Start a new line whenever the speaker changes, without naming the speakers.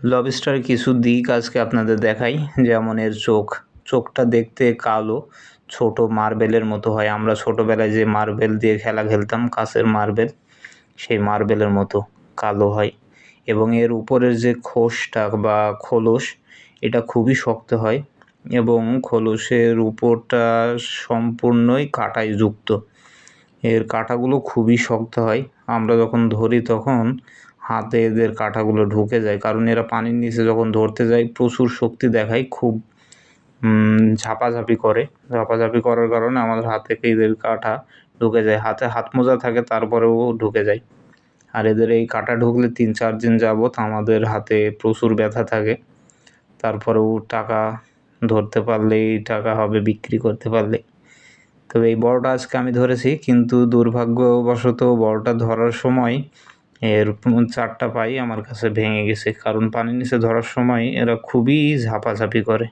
Lobster কিছু দিক আজকে আপনাদের দেখাই। যেমন এর চোখ। চোখটা দেখতে কালো, ছোট মার্বেলের মতো হয়। আমরা ছোটোবেলায় যে মার্বেল দিয়ে খেলা খেলতাম কাছের মার্বেল, সেই মার্বেলের মতো কালো হয়। এবং এর উপরের যে খোসটা বা খোলস, এটা খুবই শক্ত হয় এবং খোলসের উপরটা সম্পূর্ণই কাঁটায় যুক্ত। এর কাঁটাগুলো খুবই শক্ত হয়। আমরা যখন ধরি তখন হাতে এদের কাঁটাগুলো ঢুকে যায়। কারণ এরা পানির নিচে যখন ধরতে যায়, প্রচুর শক্তি দেখায়, খুব ঝাপাঝাপি করে। ঝাপাঝাপি করার কারণে আমাদের হাত থেকে এদের কাঁটা ঢুকে যায়। হাতে হাত মোজা থাকে, তারপরেও ঢুকে যায়। আর এদের এই কাঁটা ঢুকলে তিন চার দিন যাবৎ আমাদের হাতে প্রচুর ব্যথা থাকে। তারপরেও টাকা ধরতে পারলেই টাকা হবে, বিক্রি করতে পারলে তবে এই বড়টা আজকে আমি ধরেছি, কিন্তু দুর্ভাগ্যবশত বড়টা ধরার সময় এর চারটা পাই আমার কাছে ভেঙে গেছে। কারণ পানির নিচে ধরার সময় এরা খুবই ঝাপাঝাপি করে।